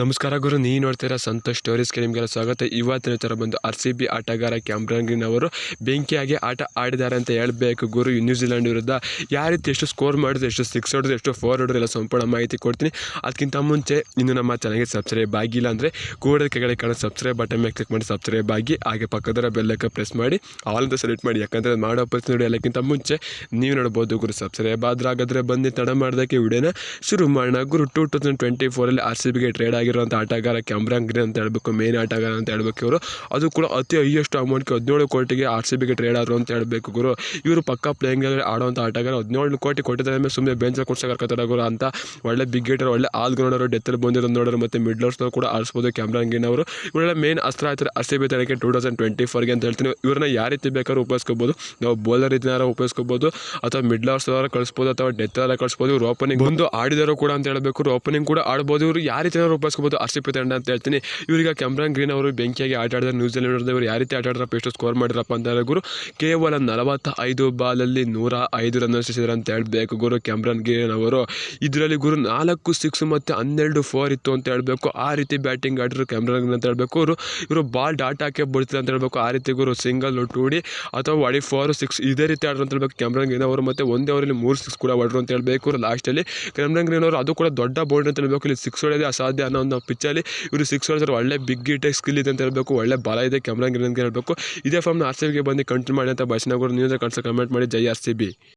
ನಮಸ್ಕಾರ ಗುರು ನೀ ನೋಡ್ತೀರಾ ಸಂತೋಷ್ ಸ್ಟೋರೀಸ್ಗೆ ನಿಮಗೆಲ್ಲ ಸ್ವಾಗತ. ಇವತ್ತಿನ ಥರ ಬಂದು ಆರ್ ಸಿ ಬಿ ಆಟಗಾರ ಕ್ಯಾಮ್ರಾನ್ ಗ್ರೀನ್ ಅವರು ಬೆಂಕಿಯಾಗಿ ಆಟ ಆಡಿದ್ದಾರೆ ಅಂತ ಹೇಳಬೇಕು ಗುರು. ನ್ಯೂಜಿಲೆಂಡ್ ವಿರುದ್ಧ ಯಾವ ರೀತಿ ಎಷ್ಟು ಸ್ಕೋರ್ ಮಾಡಿದ್ರು, ಎಷ್ಟು ಸಿಕ್ಸ್ ಹೊಡೆದ್ರು, ಎಷ್ಟು ಫೋರ್ ಹೊಡೆದ್ರು ಎಲ್ಲ ಸಂಪೂರ್ಣ ಮಾಹಿತಿ ಕೊಡ್ತೀನಿ. ಅದಕ್ಕಿಂತ ಮುಂಚೆ ಇನ್ನು ನಮ್ಮ ಚಾನಲ್ಗೆ ಸಬ್ಸ್ಕ್ರೈಬ್ ಆಗಿಲ್ಲ ಅಂದರೆ ಕೂಡ ಕೆಳಗಡೆ ಕಾಣ ಸಬ್ಸ್ಕ್ರೈಬ್ ಬಟನ್ ಮೇಲೆ ಕ್ಲಿಕ್ ಮಾಡಿ ಸಬ್ಸ್ಕ್ರೈಬ್ ಆಗಿ, ಹಾಗೆ ಪಕ್ಕದರ ಬೆಲ್ಲಕ್ಕೆ ಪ್ರೆಸ್ ಮಾಡಿ ಆಲ್ ಅಂತ ಸೆಲೆಕ್ಟ್ ಮಾಡಿ. ಯಾಕಂದರೆ ಮಾಡೋ ನೋಡಿ ಎಲ್ಲಕ್ಕಿಂತ ಮುಂಚೆ ನೀವು ನೋಡ್ಬೋದು ಗುರು ಸಬ್ಸ್ಕ್ರೈಬ್ ಆದ್ರೆ ಹಾಗಾದರೆ ಬಂದು ತಡ ಮಾಡೋದಕ್ಕೆ ವಿಡಿಯೋನ ಶುರು ಮಾಡೋಣ. ಗುರು ಟೂ ತೌಸಂಡ್ ಟ್ವೆಂಟಿ ಫೋರಲ್ಲಿ ಆರ್ ಸಿ ಬಿಗೆ ಟ್ರೇಡ್ ಆಗಿರುವಂಥ ಆಟಗಾರ ಕ್ಯಾಮ್ರಾನ್ ಗ್ರೀನ್ ಅಂತ ಹೇಳಬೇಕು ಮೇನ್ ಆಟಗಾರ ಅಂತ ಹೇಳಬೇಕು ಇವರು. ಅದು ಕೂಡ ಅತಿ ಹೈಯೆಸ್ಟ್ ಅಮೌಂಟ್ಗೆ ಹದಿನೇಳು ಕೋಟಿಗೆ ಆರ್ ಸಿ ಬಿಗೆ ಟ್ರೇಡ್ ಆದರು ಅಂತ ಹೇಳಬೇಕು ಗುರು. ಇವರು ಪಕ್ಕ ಪ್ಲೇಯಿಂಗ್ ಆಡುವಂಥ ಆಟಗಾರ ಹದಿನೇಳು ಕೋಟಿ ಕೊಟ್ಟಿದ್ದಾರೆ ಮೇಲೆ ಸುಮ್ಮನೆ ಬೆಂಚ್ ಕೊಡ್ಸೋಕೆ ಗುರು ಅಂತ. ಒಳ್ಳೆ ಬಿಗ್ ಗೇಟರ್ ಒಳ್ಳೆ ಆಲ್ ಗ್ರೌಂಡರು ಡೆತ್ತಲ್ಲಿ ಬಂದಿರೋದು ನೋಡೋರು ಮತ್ತು ಮಿಡ್ಲರ್ಸ್ನೂ ಕೂಡ ಆಡಿಸ್ಬೋದು ಕ್ಯಾಮ್ರಾನ್ ಗ್ರೀನ್ ಅವರು ಇವರೆಲ್ಲ ಮೇನ್ ಅಸ್ತ್ರ ಆಯ್ತಾರೆ ಆರ್ ಸಿ ಬಿ ತನಕ ಟೂ ತೌಸಂಡ್ ಟ್ವೆಂಟಿ ಫೋರ್ಗೆ ಅಂತ ಹೇಳ್ತೀನಿ. ಇವ್ರನ್ನ ಯಾವ ರೀತಿ ಬೇಕಾದ್ರೂ ಉಪಯೋಗಿಸ್ಕೋಬೋದು. ನಾವು ಬೌಲರ್ ರೀತಿನಾರ ಉಪಯೋಗಿಸ್ಕೋಬೋದು. ಅಥವಾ ಮಿಡ್ಲರ್ಸ್ ಕಳಿಸ್ಬೋದು ಅಥವಾ ಡೆತ್ ಕಳಿಸ್ಬೋದು. ಇವ್ರು ಓಪನಿಂಗ್ ಬಂದು ಆಡಿದಾರು ಕೂಡ ಅಂತ ಹೇಳಬೇಕು. ಓಪನಿಂಗ್ ಕೂಡ ಆಡ್ಬೋದು. ಇವರು ಯಾವ ರೀತಿ ಉಪಯೋಗಿಸ್ಕೋಬೋದು ಆರ್ ಸಿ ಪಿ ತಂಡ ಅಂತ ಹೇಳ್ತೀನಿ. ಇವರಿಗೆ ಕ್ಯಾಮ್ರಾನ್ ಗ್ರೀನ್ ಅವರು ಬೆಂಕಿಯಾಗಿ ಆಟ ಆಡಿದ್ರೆ ನ್ಯೂಜಿಲೆಂಡ್ ಇವರು ಯಾವ ರೀತಿ ಆಟ ಆಡಿದ್ರಪ್ಪ ಎಷ್ಟು ಸ್ಕೋರ್ ಮಾಡಿದ್ರಪ್ಪ ಅಂತ ಗುರು, ಕೇವಲ ನಲವತ್ತ ಐದು ಬಾಲಲ್ಲಿ ನೂರ ಐದು ರನ್ ಸಿಸಿದ್ರು ಅಂತ ಹೇಳಬೇಕು ಗುರು ಕ್ಯಾಮ್ರಾನ್ ಗ್ರೀನ್ ಅವರು. ಇದರಲ್ಲಿ ಗುರು ನಾಲ್ಕು ಸಿಕ್ಸ್ ಮತ್ತು ಹನ್ನೆರಡು ಫೋರ್ ಇತ್ತು ಅಂತ ಹೇಳಬೇಕು. ಆ ರೀತಿ ಬ್ಯಾಟಿಂಗ್ ಆಡಿದ್ರು ಕ್ಯಾಮ್ರಾನ್ ಗ್ರೀನ್ ಅಂತ ಹೇಳಬೇಕು ಅವರು ಇವರು ಬಾಲ್ ಡಾಟ್ ಹಾಕಿ ಅಂತ ಹೇಳಬೇಕು. ಆ ರೀತಿ ಗುರು ಸಿಂಗಲ್ ಟೂಡಿ ಅಥವಾ ಒಡಿ ಫೋರ್ ಸಿಕ್ಸ್ ಇದೇ ರೀತಿ ಆಡ್ರು ಅಂತ ಹೇಳ್ಬೇಕು ಕ್ಯಾಮ್ರಾನ್ ಗ್ರೀನ್ ಅವರು. ಮತ್ತು ಒಂದೇ ಅವರಲ್ಲಿ ಮೂರು ಸಿಕ್ಸ್ ಕೂಡ ಹೊಡ್ರು ಅಂತ ಹೇಳಬೇಕು ಲಾಸ್ಟಲ್ಲಿ ಕ್ಯಾಮ್ರಾನ್ ಗ್ರೀನ್ ಅವರು ಅದು ಕೂಡ ದೊಡ್ಡ ಬೌಲ್ಡ್ ಅಂತ ಹೇಳಬೇಕು. ಇಲ್ಲಿ ಸಿಕ್ಸ್ ಹೊಡೆಯೋದೇ ಅಸಾಧ್ಯ ಅನ್ನೋ ಒಂದು ಪಿಚ್ಚಲ್ಲಿ ಇವರು ಸಿಕ್ಸ್ ಹೊಡೆದ್ರೆ ಒಳ್ಳೆ ಬಿಗ್ ಇಟೆ ಸ್ಕಿಲ್ ಇದೆ ಅಂತ ಹೇಳಬೇಕು, ಒಳ್ಳೆ ಬಲ ಇದೆ ಕ್ಯಾಮ್ರಾ ಅಂತ ಹೇಳ್ಬೇಕು. ಇದೇ ಫಾರ್ಮ್ನ ಆರ್ ಸಿ ಬಿಗೆ ಬಂದು ಕಂಟಿನ್ಯೂ ಮಾಡಿ ಅಂತ ಬಸ್ನಾಗರು ನೀವು ಕನ್ಸ ಕಮೆಂಟ್ ಮಾಡಿ, ಜೈ ಆರ್ ಸಿ ಬಿ